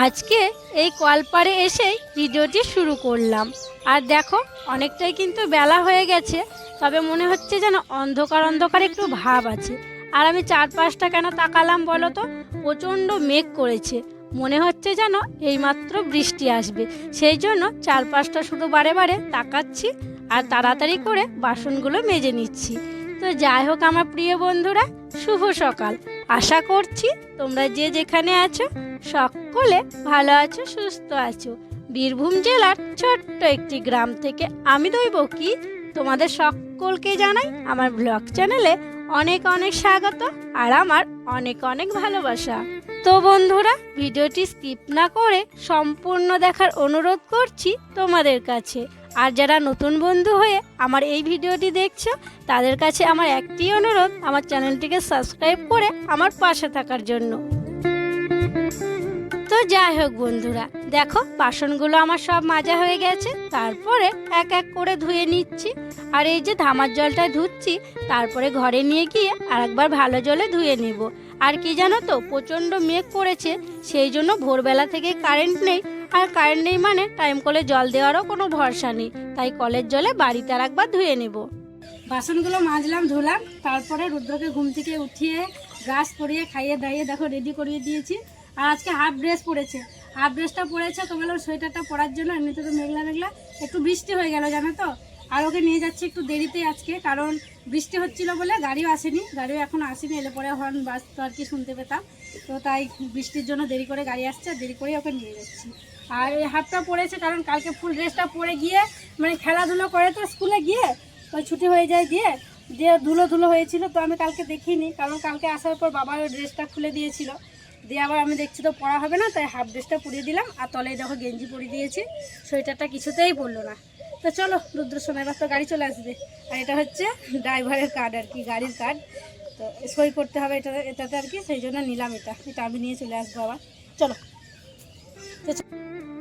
আজকে এই কলপারে এসেই ভিডিওটি শুরু করলাম। আর দেখো, অনেকটাই কিন্তু বেলা হয়ে গেছে, তবে মনে হচ্ছে যেন অন্ধকার অন্ধকার একটু ভাব আছে। আর আমি চার পাঁচটা কেন তাকালাম বলো তো? প্রচণ্ড মেঘ করেছে। মনে হচ্ছে যেন এইমাত্র বৃষ্টি আসবে। সেই জন্য চার পাঁচটা শুধু বারে বারে তাকাচ্ছি আর তাড়াতাড়ি করে বাসনগুলো মেজে নিচ্ছি। তো যাই হোক আমার প্রিয় বন্ধুরা, শুভ সকাল। আশা করছি তোমরা যে যেখানে আছো সকলে ভালো আছো, সুস্থ আছো। বীরভূম জেলার ছোট্ট একটি গ্রাম থেকে আমি দইব কি? তোমাদের সকলকে জানাই আমার ব্লগ চ্যানেলে অনেক অনেক স্বাগত আর আমার অনেক অনেক ভালোবাসা। তো বন্ধুরা, ভিডিওটি স্কিপ না করে সম্পূর্ণ দেখার অনুরোধ করছি তোমাদের কাছে। আর যারা নতুন বন্ধু হয়ে আমার এই ভিডিওটি দেখছ, তাদের কাছে আমার একটি অনুরোধ, আমার চ্যানেলটিকে সাবস্ক্রাইব করে আমার পাশে থাকার জন্য। যাই হোক বন্ধুরা, দেখো বাসনগুলো আমার সব মাজা হয়ে গেছে, তারপরে এক এক করে ধুয়ে নিচ্ছি। আর এই যে ধামার জলটা ধুচ্ছি, তারপরে ঘরে নিয়ে গিয়ে আরেকবার ভালো জলে ধুয়ে নেব। আর কি জানো তো, প্রচণ্ড মেঘ করেছে, সেই জন্য ভোরবেলা থেকে কারেন্ট নেই। আর কারেন্ট নেই মানে টাইম কলে জল দেওয়ারও কোনো ভরসা নেই, তাই কলের জলে বাড়িতে আর একবার ধুয়ে নেব। বাসনগুলো মাজলাম, ধুলাম, তারপরে রুদ্রকে ঘুম থেকে উঠিয়ে গাছ পরিয়ে খাইয়ে দাইয়ে দেখো রেডি করিয়ে দিয়েছি। আর আজকে হাফ ড্রেস পরেছে। হাফ ড্রেসটা পরেছে, তো বললাম সোয়েটারটা পরার জন্য এমনিতে তো মেঘলা মেঘলা। একটু বৃষ্টি হয়ে গেল, জানো তো? আর ওকে নিয়ে যাচ্ছি একটু দেরিতে আজকে, কারণ বৃষ্টি হচ্ছিল বলে গাড়িও আসেনি। গাড়িও এখন আসেনি, এলে পরে হর্ন বাস তো আর কি শুনতে পেতাম। তো তাই বৃষ্টির জন্য দেরি করে গাড়ি আসছে, আর দেরি করেই ওকে নিয়ে যাচ্ছি। আর এই হাফটা পরেছে, কারণ কালকে ফুল ড্রেসটা পরে গিয়ে মানে খেলাধুলো করে তো স্কুলে গিয়ে ওই ছুটি হয়ে যায় দিয়ে দিয়ে ধুলো ধুলো হয়েছিল, তো আমি কালকে দেখিনি। কারণ কালকে আসার পর বাবা ওই ড্রেসটা খুলে দিয়েছিল। দিয়ে আবার আমি দেখছি তো পরা হবে না, তাই হাফ ড্রেসটা পরিয়ে দিলাম। আর তলায় দেখো গেঞ্জি পরিয়ে দিয়েছি, সোয়েটারটা কিছুতেই পরলো না। তো চলো, রুদ্র সময় তো গাড়ি চলে আসবে। আর এটা হচ্ছে ড্রাইভারের কার্ড আর কি, গাড়ির কার্ড তো সই করতে হবে এটা, এটাতে আর কি, সেই জন্য নিলাম এটা। এটা আমি নিয়ে চলে আসব আবার। চলো।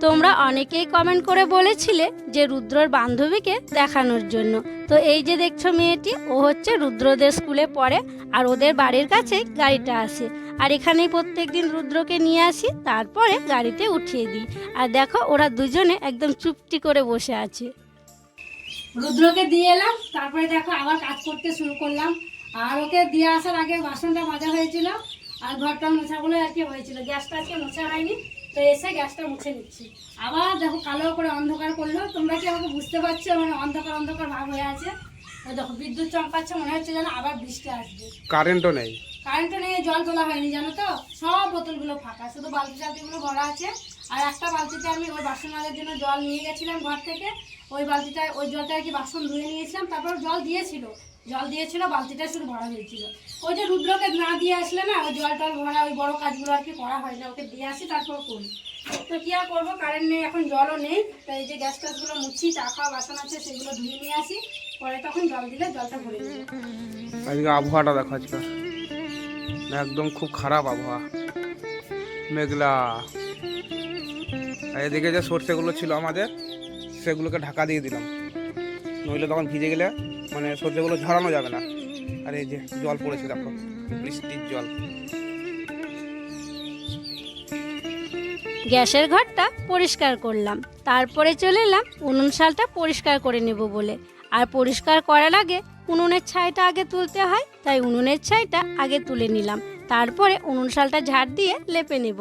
তোমরা অনেকেই কমেন্ট করে বলেছিলে যে রুদ্রর বান্ধবীকে দেখানোর জন্য। তো এই যে দেখছ মেয়েটি, ও হচ্ছে রুদ্রদের স্কুলে পড়ে, আর ওদের বাড়ির কাছেই গাড়িটা আসে। আর এখানেই প্রত্যেক দিন রুদ্রকে নিয়ে আসি, তারপরে গাড়িতে উঠিয়ে দিই। আর দেখো, ওরা দুজনে একদম চুপটি করে বসে আছে। রুদ্রকে দিয়ে এলাম, তারপরে দেখো আবার কাজ করতে শুরু করলাম। আর ওকে দিয়ে আসার আগে বাসনটা মাজা হয়েছিল, আর ঘরটা মোছাগুলো আর কি হয়েছিল। গ্যাসটা আজকে মোছা হয়নি, তো এসে গ্যাসটা মুছে নিচ্ছি। আবার দেখো কালো করে অন্ধকার করল, তোমরা কি আমাকে বুঝতে পারছ? মানে অন্ধকার অন্ধকার ভাব হয়ে আছে। দেখো বিদ্যুৎ চমকাচ্ছে মনে হচ্ছে যেন আবার বৃষ্টি আসবে। কারেন্টও নেই। কারেন্টও নেই জল তোলা হয়নি জানো তো? সব বোতলগুলো ফাঁকা শুধু বালতি টালতিগুলো ভরা আছে। আর একটা বালতিতে আমি ওই বাসন মাজার জন্য জল নিয়ে গেছিলাম ঘর থেকে। ওই বালতিটায় ওই জলটা আর কি বাসন ধুয়ে নিয়েছিলাম তারপর জল দিয়েছিল। জল দিয়েছিল বালতিটা শুধু ভরা হয়েছিল। ওই যে রুদ্রকে না দিয়ে আসলে না, ওই জল টল ভরা ওই বড় কাজগুলো আর কি করা হয় না, ওকে দিয়ে আসি, তারপর করি। তো কি আর করব কারেন্ট নেই, এখন জলও নেই, তো এই যে গ্যাস ট্যাসগুলো মুছি, চা খাওয়া, বাসন আছে, সেগুলো ধুয়ে নিয়ে আসি, পরে তখন জল দিলে জলটা ভরে আজকে আবহাওয়াটা দেখো আজকে। একদম খুব খারাপ আবহাওয়া। মেঘলা। এদিকে যে সর্ষেগুলো ছিল আমাদের, সেগুলোকে ঢাকা দিয়ে দিলাম। নইলে তখন ভিজে গেলে মানে সর্ষেগুলো ঝরানো যাবে না। আর এই যে জল পড়েছে দেখো বৃষ্টির জল। গ্যাসের ঘরটা পরিষ্কার করলাম। তারপরে চলে এলাম উনুন শালটা পরিষ্কার করে নেব বলে। আর পরিষ্কার করার আগে উনুনের ছাইটা আগে তুলতে হয় তাই উনুনের ছাইটা আগে তুলে নিলাম। তারপরে উনুন শালটা ঝাড় দিয়ে লেপে নেব।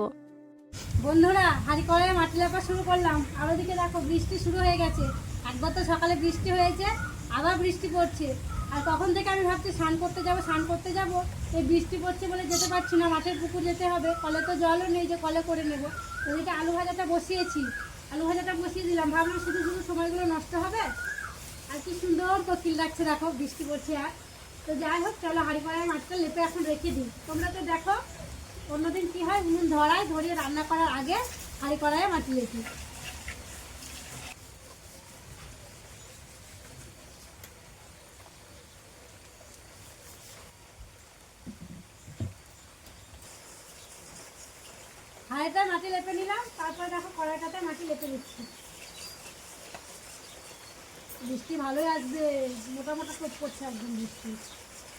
বন্ধুরা হাঁড়ি কড়াই মাটি লেপা শুরু করলাম। আর ওদিকে দেখো বৃষ্টি শুরু হয়ে গেছে। একবার তো সকালে বৃষ্টি হয়েছে আবার বৃষ্টি পড়ছে। আর তখন থেকে আমি ভাবছি স্নান করতে যাব, স্নান করতে যাব। এই বৃষ্টি পড়ছে বলে যেতে পারছি না, মাঠের পুকুর যেতে হবে। কলে তো জলও নেই যে কলে করে নেব। ওদিকে আলু ভাজাটা বসিয়েছি। আলু ভাজাটা বসিয়ে দিলাম। ভাবলাম শুধু শুধু সময়গুলো নষ্ট হবে। আর কি সুন্দর কোকিল লাগছে দেখো, বৃষ্টি পড়ছে আর। তো যাই হোক, চলো হাঁড়ি কড়াই মাছটা লেপে এখন রেখে দিই। তোমরা তো দেখো, অন্যদিন কি হয়? উনুন ধরায়, ধরিয়ে রান্না করার আগে হাঁড়ি কড়াইয়ে মাটি লেপি। আড়াইটা মাটি লেপে নিলাম, তারপর দেখো কড়াইটাতে মাটি লেপে নিচ্ছি। বৃষ্টি ভালোই আসবে মোটামোটা চোট পড়ছে একদম বৃষ্টি।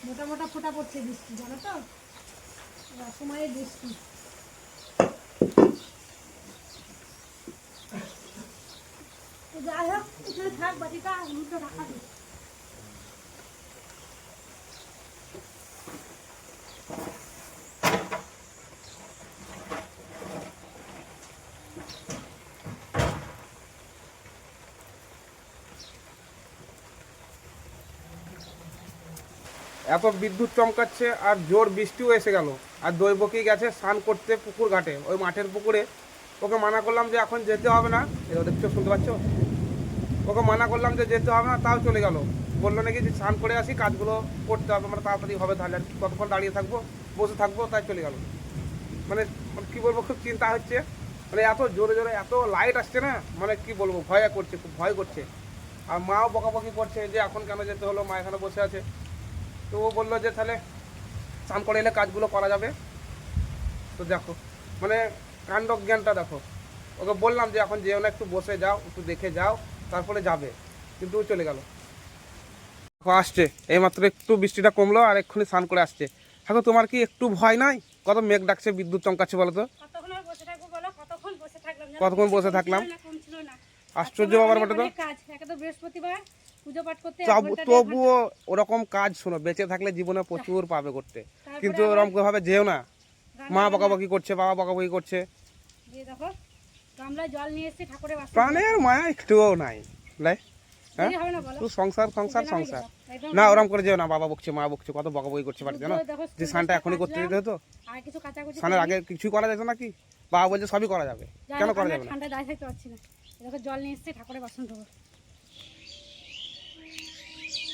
মোটামোটা ফোটা পড়ছে বৃষ্টি, জানো তো? সময়ে বৃষ্টি। যাই হোক, এখানে থাক বাটিটা আমি তো রাখা দিচ্ছি। এত বিদ্যুৎ চমকাচ্ছে আর জোর বৃষ্টিও এসে গেল। আর দৈবকী গেছে স্নান করতে পুকুর ঘাটে। ওই মাঠের পুকুরে ওকে মানা করলাম যে এখন যেতে হবে না। এটা দেখছ শুনতে পাচ্ছ? ওকে মানা করলাম যে যেতে হবে না, তাও চলে গেল। বলল নাকি যে স্নান করে আসি, কাজগুলো করতে হবে মানে তাড়াতাড়ি হবে তাহলে। আর কতক্ষণ দাঁড়িয়ে থাকব, বসে থাকব, তাই চলে গেল। মানে মানে কি বলব, খুব চিন্তা হচ্ছে। মানে এত জোরে জোরে, এত লাইট আসছে না? মানে কি বলব, ভয় করছে, খুব ভয় করছে। আর মাও বকাবকি করছে যে এখন কেন যেতে হলো, মা এখানে বসে আছে। তো ও বলল যে তাহলে স্নান করে এলে কাজগুলো করা যাবে। তো দেখো মানে কাণ্ড জ্ঞানটা দেখো। ওকে বললাম যে এখন যেও না একটু বসে যাও একটু দেখে যাও তারপরে যাবে। কিন্তু ও চলে গেল। দেখো আসছে। এইমাত্র একটু বৃষ্টিটা কমলো আর এক্ষুনি স্নান করে আসছে। দেখো তোমার কি একটু ভয় নাই? কত মেঘ ডাকছে বিদ্যুৎ চমকাচ্ছে বলো তো। কতক্ষণ বসে থাকলাম। আশ্চর্য বাবার একে তো বৃহস্পতিবার। পুজো পাঠ করতে তবু তবুও ওরকম কাজ শোনো বেঁচে থাকলে জীবনে প্রচুর পাবে করতে। কিন্তু ওরকম ভাবে যেও না। মা বকাবকি করছে বাবা বকাবকি করছে। দেখো গামলায় জল নিয়ে এসেছি ঠাকুরের প্রাণের মায়া একটুও নাই। লাই হ্যাঁ? সংসার সংসার সংসার। না, ওরম করে যেও না বাবা বকছে মা বকছে কত বকাবকি করছে বাড়িতে যে এখনই করতে। দিতে হতো। করিনি। আগে কিছুই করা যেত নাকি? বাবা বলছে সবই করা যাবে। কেন করা যাবে না? দাঁড়িয়ে থাকতে পারছি না। জল নিয়ে এসেছি ঠাকুরের বাসন ধোবো।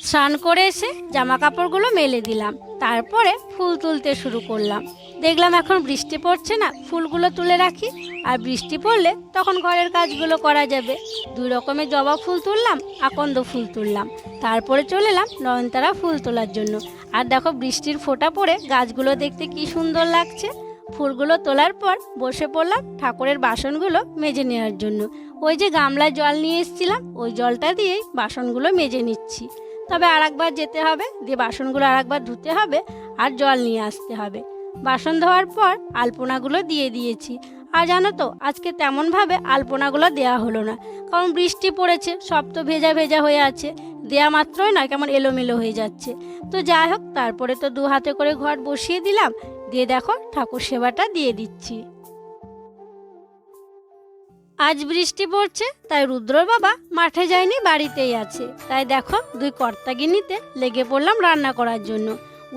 স্নান করে এসে জামা কাপড়গুলো মেলে দিলাম। তারপরে ফুল তুলতে শুরু করলাম। দেখলাম এখন বৃষ্টি পড়ছে না, ফুলগুলো তুলে রাখি। আর বৃষ্টি পড়লে তখন ঘরের কাজগুলো করা যাবে। দুই রকমের জবা ফুল তুললাম, আকন্দ ফুল তুললাম। তারপরে চলে এলাম নয়নতারা ফুল তোলার জন্য। আর দেখো বৃষ্টির ফোঁটা পড়ে গাছগুলো দেখতে কি সুন্দর লাগছে। ফুলগুলো তোলার পর বসে পড়লাম ঠাকুরের বাসনগুলো মেজে নেওয়ার জন্য। ওই যে গামলায় জল নিয়ে এসেছিলাম, ওই জলটা দিয়েই বাসনগুলো মেজে নিচ্ছি। তবে আরেকবার যেতে হবে, দিয়ে বাসনগুলো আরেকবার ধুতে হবে আর জল নিয়ে আসতে হবে। বাসন ধোয়ার পর আলপনাগুলো দিয়ে দিয়েছি। আর জানো তো, আজকে তেমনভাবে আলপনাগুলো দেওয়া হলো না। কারণ বৃষ্টি পড়েছে, সব তো ভেজা ভেজা হয়ে আছে। দেয়া মাত্রই না কেমন এলোমেলো হয়ে যাচ্ছে। তো যাই হোক, তারপরে তো দু হাতে করে ঘর বসিয়ে দিলাম। দিয়ে দেখো, ঠাকুর সেবাটা দিয়ে দিচ্ছি। আজ বৃষ্টি পড়ছে, তাই রুদ্রর বাবা মাঠে যায়নি, বাড়িতেই আছে। তাই দেখো, দুই কর্তাগিনিতে লেগে পড়লাম রান্না করার জন্য।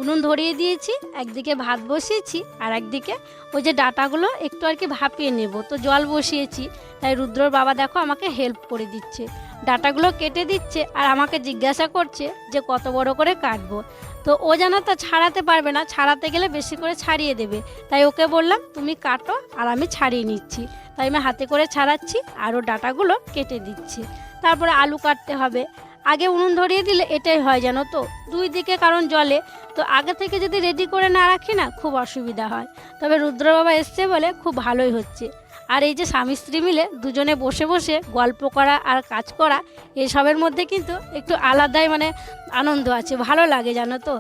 উনুন ধরিয়ে দিয়েছি, একদিকে ভাত বসিয়েছি, আর একদিকে ওই যে ডাটাগুলো একটু আর কি ভাপিয়ে নেব। তো জল বসিয়েছি, তাই রুদ্রর বাবা দেখো আমাকে হেল্প করে দিচ্ছে। ডাটাগুলো কেটে দিচ্ছে, আর আমাকে জিজ্ঞাসা করছে যে কত বড় করে কাটবো। তো ও যেন তা ছাড়াতে পারবে না, ছাড়াতে গেলে বেশি করে ছাড়িয়ে দেবে। তাই ওকে বললাম, তুমি কাটো আর আমি ছাড়িয়ে নিচ্ছি। তাই আমি হাতে করে ছাড়াচ্ছি আরও ডাটাগুলো কেটে দিচ্ছি। তারপরে আলু কাটতে হবে। আগে উনুন ধরিয়ে দিলে এটাই হয় জানো তো, দুই দিকে কারণ জলে। তো আগে থেকে যদি রেডি করে না রাখি না, খুব অসুবিধা হয়। তবে রুদ্র বাবা এসছে বলে খুব ভালোই হচ্ছে। আর এই যে স্বামী স্ত্রী মিলে দুজনে বসে বসে গল্প করা আর কাজ করা, এসবের মধ্যে কিন্তু একটু আলাদাই মানে আনন্দ আছে। ভালো লাগে, জানো তো?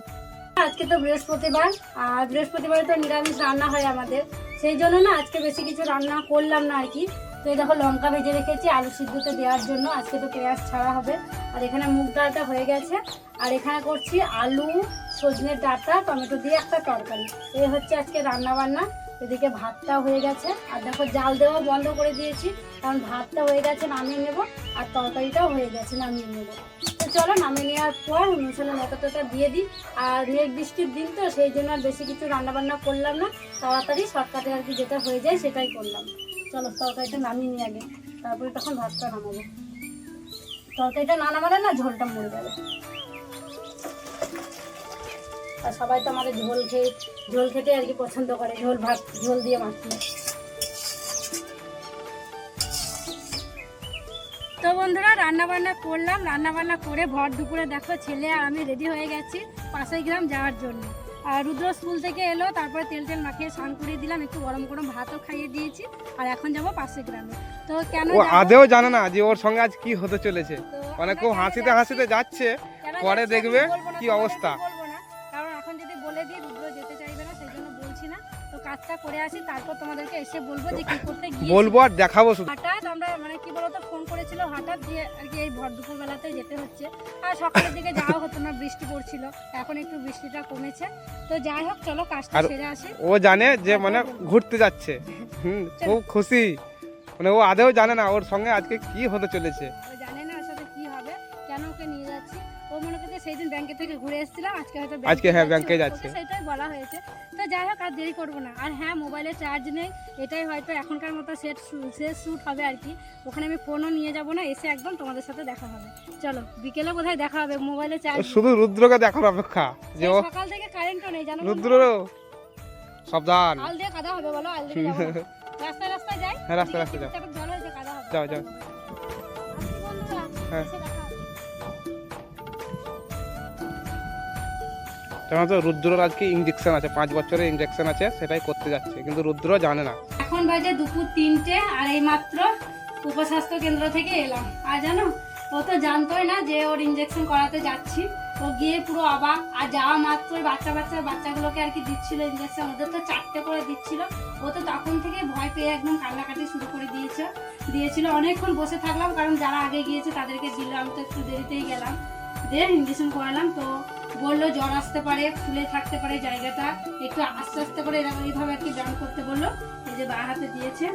আজকে তো বৃহস্পতিবার, আর বৃহস্পতিবারে তো নিরামিষ রান্না হয় আমাদের। সেই জন্য না আজকে বেশি কিছু রান্না করলাম না আর কি। তো এই দেখো লঙ্কা ভেজে রেখেছি, আলু সিদ্ধতে দেওয়ার জন্য। আজকে তো পেঁয়াজ ছাড়া হবে। আর এখানে মুগ ডালটা হয়ে গেছে। আর এখানে করছি আলু সজনের ডাঁটা, টমেটো দিয়ে একটা তরকারি। এই হচ্ছে আজকে রান্না বান্না এদিকে ভাতটা হয়ে গেছে। আর দেখো জাল দেওয়া বন্ধ করে দিয়েছি, কারণ ভাতটা হয়ে গেছে, নামিয়ে নেব। আর তরকারিটাও হয়ে গেছে, নামিয়ে নেব। তো চলো নামিয়ে নেওয়ার পর অনুশীলন নেতাটা দিয়ে দিই। আর মেঘ বৃষ্টির দিন তো, সেই জন্য আর বেশি কিছু রান্না বান্না করলাম না। তাড়াতাড়ি শর্টকাটে আর কি যেটা হয়ে যায় সেটাই করলাম। চলো তরকারিটা নামিয়ে নিয়ে আগে। তারপরে তখন ভাতটা নামাবো। তরকারিটা না নামালে না ঝোলটা মরে যাবে। আর সবাই তো আমাদের ঝোল খেয়ে ঝোল খেতে আর কি পছন্দ করে ঝোল ভাত ঝোল দিয়ে মাখিয়ে তো বন্ধুরা রান্না বান্না করলাম রান্না বান্না করে ভর দুপুরে দেখো ছেলে আর আমি রেডি হয়ে গেছি পাশের গ্রাম যাওয়ার জন্য। আর রুদ্র স্কুল থেকে এলো তারপরে তেল তেল মাখিয়ে স্নান করিয়ে দিলাম একটু গরম গরম ভাতও খাইয়ে দিয়েছি আর এখন যাব পাশের গ্রামে। তো কেন আদেও জানে না যে ওর সঙ্গে আজ কি হতে চলেছে। মানে খুব হাসিতে হাসিতে যাচ্ছে পরে দেখবে কি অবস্থা। কাজটা করে আসি তারপর তোমাদেরকে এসে বলব যে কি করতে গিয়ে বলব আর দেখাবো শুধু। হঠাৎ আমরা মানে কি বলতো ফোন করেছিল হঠাৎ দিয়ে আর কি এই ভর দুপুর বেলাতে যেতে হচ্ছে। আর সকালের দিকে যাওয়া হতো না বৃষ্টি পড়ছিল এখন একটু বৃষ্টিটা কমেছে। তো যাই হোক চলো কাজটা সেরে আসি। ও জানে যে মানে ঘুরতে যাচ্ছে। হুম খুব খুশি। মানে ও আদেও জানে না ওর সঙ্গে আজকে কি হতে চলেছে। থেকে ঘুরে এসেছিলাম আজকে হয়তো আজকে হ্যাঁ, ব্যাংকে যাচ্ছে। সেটাই বলা হয়েছে। তো যাই হোক আর দেরি করব না। আর হ্যাঁ মোবাইলে চার্জ নেই এটাই হয়তো এখনকার মতো সেট শেষ শ্যুট হবে আর কি। ওখানে আমি ফোনও নিয়ে যাব না এসে একদম তোমাদের সাথে দেখা হবে। চলো বিকেলে বোধহয় দেখা হবে মোবাইলে চার্জ শুধু রুদ্রকে দেখার অপেক্ষা যে সকাল থেকে কারেন্টও নেই জানো রুদ্র সাবধান। আল দিয়ে কাদা হবে বলো আল দিয়ে। রাস্তায় রাস্তায় যাই। হ্যাঁ, রাস্তায় রাস্তায় যাও। হবে। যাও, যাও। হ্যাঁ। কেন তো রুদ্রর আজকে ইঞ্জেকশন আছে, পাঁচ বছরের ইঞ্জেকশন আছে, সেটাই করতে যাচ্ছে, কিন্তু রুদ্র জানে না। এখন বাজে দুপুর তিনটে, আর এই মাত্র উপস্বাস্থ্য কেন্দ্র থেকে এলাম। আর জানো, ও তো জানতোই না যে ওর ইঞ্জেকশন করাতে যাচ্ছি। ও গিয়ে পুরো অবাক, আর যাওয়া মাত্র বাচ্চা বাচ্চা, বাচ্চাগুলোকে আর কি দিচ্ছিল ইঞ্জেকশন ওদের তো চারটে করে দিচ্ছিল। ও তো তখন থেকে ভয় পেয়ে একদম কান্নাকাটি শুরু করে দিয়েছে। দিয়েছিল, অনেকক্ষণ বসে থাকলাম, কারণ যারা আগে গিয়েছে তাদেরকে দিল আমি তো একটু দেরিতেই গেলাম। দিয়ে ইঞ্জেকশন করালাম, তো বলল, জ্বর আসতে পারে, ফুলে থাকতে পারে জায়গাটা। একটু আস্তে আস্তে করে এরকম এইভাবে আর কি ব্যায়াম করতে বলল। এই যে বা হাতে দিয়েছে।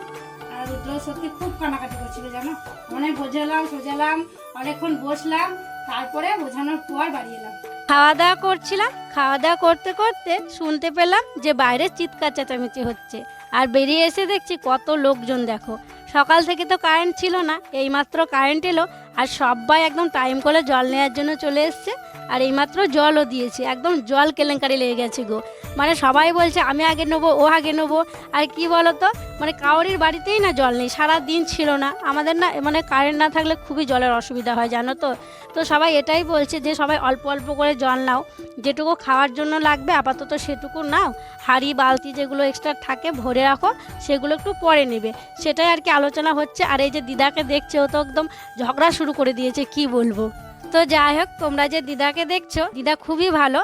আর রুদ্র সত্যি খুব কানাকাটি করছিল, জানো? অনেক বোঝালাম সোজালাম অনেকক্ষণ বসলাম, তারপরে বোঝানোর পর বাড়ি এলাম। খাওয়া দাওয়া করছিলাম। খাওয়া দাওয়া করতে করতে শুনতে পেলাম যে বাইরে চিৎকার চেঁচামেচি হচ্ছে। আর বেরিয়ে এসে দেখছি কত লোকজন, দেখো। সকাল থেকে তো কারেন্ট ছিল না, এইমাত্র কারেন্ট এলো, আর সবাই একদম টাইম করে জল নেওয়ার জন্য চলে এসছে। আর এইমাত্র জলও দিয়েছে, একদম জল কেলেঙ্কারি লেগে গেছে গো। মানে সবাই বলছে, আমি আগে নেব, ও আগে নেব। আর কি বলতো মানে কাউরির বাড়িতেই না জল নেই, সারা দিন ছিল না। আমাদের না মানে কারেন্ট না থাকলে খুবই জলের অসুবিধা হয়, জানো তো? তো সবাই এটাই বলছে যে, সবাই অল্প অল্প করে জল নাও। যেটুকু খাওয়ার জন্য লাগবে, আপাতত সেটুকু নাও। হাঁড়ি, বালতি যেগুলো এক্সট্রা থাকে, ভরে রাখো, সেগুলো একটু পরে নেবে। সেটাই আর কি আলোচনা হচ্ছে। আর এই যে দিদাকে দেখছে, ও তো একদম ঝগড়া শুরু করে দিয়েছে, কি বলব? তো যাই হোক তোমরা যে দিদাকে দেখছ দিদা খুবই ভালো।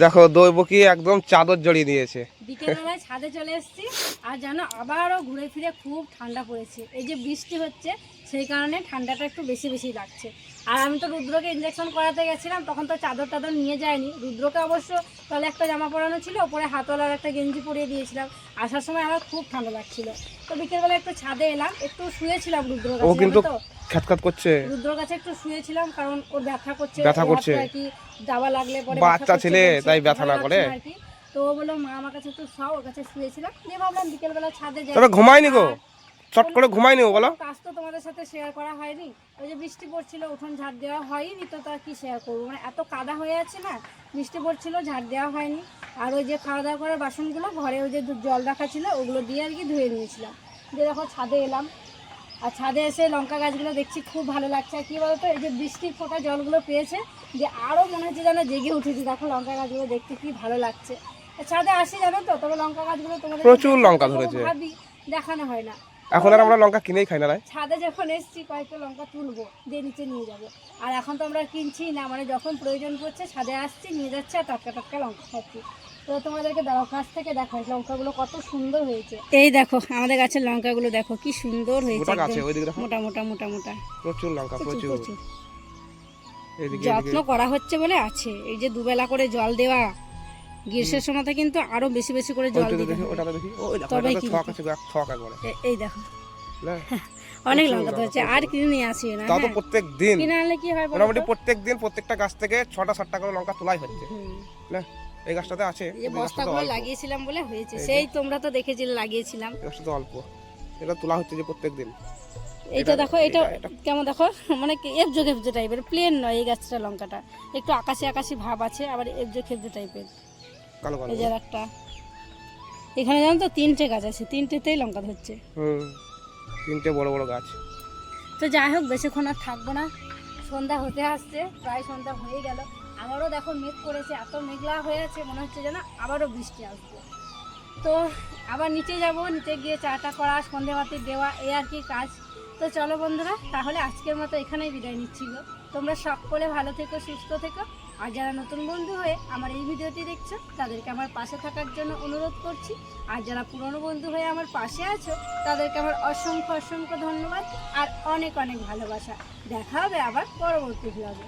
দেখো দৈবকী একদম চাদর জড়িয়ে দিয়েছে। বিকেলবেলায় ছাদে চলে এসেছি আর জানো আবারও ঘুরে ফিরে খুব ঠান্ডা পড়েছে। এই যে বৃষ্টি হচ্ছে সেই কারণে ঠান্ডাটা একটু বেশি বেশি লাগছে। আর আমি তো রুদ্রকে ইঞ্জেকশন করাতে গেছিলাম তখন তো চাদর টাদর নিয়ে যায়নি। রুদ্রকে অবশ্য তলে একটা জামা পরানো ছিল ওপরে হাতওয়ালার একটা গেঞ্জি পরিয়ে দিয়েছিলাম। আসার সময় আমার খুব ঠান্ডা লাগছিল। তো বিকেলবেলা একটু ছাদে এলাম একটু শুয়েছিলাম রুদ্র ও কিন্তু খ্যাতখ্যাত করছে? রুদ্রর কাছে একটু শুয়েছিলাম কারণ ওর ব্যথা করছে ব্যথা করছে। কি দাবা লাগলে পরে বাচ্চা ছেলে, তাই ব্যথা না করে। তো ও বলল মা আমার কাছে একটু খাও ওর কাছে শুয়েছিলাম দিয়ে ভাবলাম বিকেলবেলা ছাদে যাই। তবে গো? চট করে বলো। কাজ তো তোমাদের সাথে শেয়ার করা হয়নি। ওই যে বৃষ্টি পড়ছিল উঠোন ঝাড় দেওয়া হয়নি তো তার কি শেয়ার করব? মানে এত কাদা হয়ে আছে না বৃষ্টি পড়ছিল ঝাড় দেওয়া হয়নি। আর ওই যে খাওয়া দাওয়া করার বাসনগুলো ঘরে ওই যে জল রাখা ছিল ওগুলো দিয়ে আর কি ধুয়ে নিয়েছিলাম। দিয়ে দেখো ছাদে এলাম। আর ছাদে এসে লঙ্কা গাছগুলো দেখছি খুব ভালো লাগছে। আর কি বলতো এই যে বৃষ্টির ফোটা জলগুলো পেয়েছে যে আরও মনে হচ্ছে যেন জেগে উঠেছি। দেখো লঙ্কা গাছগুলো দেখতে কি ভালো লাগছে। ছাদে আসি জানো তো? তবে লঙ্কা গাছগুলো তোমাদের প্রচুর লঙ্কা ধরেছে। ভাবি দেখানো হয় না। এখন আর আমরা লঙ্কা কিনেই খাই না রাই ছাদে যখন এসছি কয়েকটা লঙ্কা তুলবো দিয়ে নিচে নিয়ে যাব। আর এখন তো আমরা কিনছি না মানে যখন প্রয়োজন পড়ছে ছাদে আসছি নিয়ে যাচ্ছে আর টাটকা টাটকা লঙ্কা খাচ্ছি। তো তোমাদেরকে দেখো কাছ থেকে দেখাই লঙ্কাগুলো কত সুন্দর হয়েছে। এই দেখো আমাদের গাছের লঙ্কাগুলো দেখো কি সুন্দর হয়েছে গোটা গাছে একদম। ওইদিকে দেখো। মোটা মোটা মোটা মোটা। প্রচুর লঙ্কা প্রচুর যত্ন করা হচ্ছে বলে আছে। এই যে দুবেলা করে জল দেওয়া গ্রীষ্মের সময়তে কিন্তু আরও বেশি বেশি করে জল দিতে এই দেখো। অনেক লঙ্কা ধরেছে আর কিনে নিয়ে আসি না তাও তো হ্যাঁ। প্রত্যেক দিন। কিনে আনলে কি হয় মোটামুটি প্রত্যেক দিন প্রত্যেকটা গাছ থেকে ছটা সাতটা করে লঙ্কা তোলাই হচ্ছে। না? এই গাছটাতে আছে এই বস্তাগুলো লাগিয়েছিলাম বলে হয়েছে। সেই তোমরা তো দেখেছিলে লাগিয়েছিলাম। এই গাছটাতে অল্প। এটা তোলা হচ্ছে যে প্রত্যেক দিন এইটা দেখো এটা কেমন দেখো? মানে কি এবজো খেবজো টাইপের প্লেন নয় এই গাছটা লঙ্কাটা। একটু আকাশি আকাশি ভাব আছে আবার এবজো খেবজো টাইপের কালো কালো। এই যে একটা। এখানে জানো তো তিনটে গাছ আছে তিনটেতেই লঙ্কা ধরছে। হুম তিনটে বড় বড় গাছ। তো যাই হোক বেশিক্ষণ আর থাকব না। সন্ধ্যা হতে আসছে প্রায় সন্ধ্যা হয়ে গেল। আবারও দেখো মেঘ করেছে, এত মেঘলা হয়ে আছে, মনে হচ্ছে যেন আবারও বৃষ্টি আসবে। তো আবার নিচে যাব, নিচে গিয়ে চাটা করা, সন্ধে বাতি দেওয়া এই আর কি কাজ। তো চলো বন্ধুরা, তাহলে আজকের মতো এখানেই বিদায় নিচ্ছি গো। তোমরা সকলে ভালো থেকো, সুস্থ থেকো, আর যারা নতুন বন্ধু হয়ে আমার এই ভিডিওটি দেখছ, তাদেরকে আমার পাশে থাকার জন্য অনুরোধ করছি। আর যারা পুরনো বন্ধু হয়ে আমার পাশে আছো, তাদেরকে আমার অসংখ্য অসংখ্য ধন্যবাদ, আর অনেক অনেক ভালোবাসা। দেখা হবে আবার পরবর্তী ব্লগে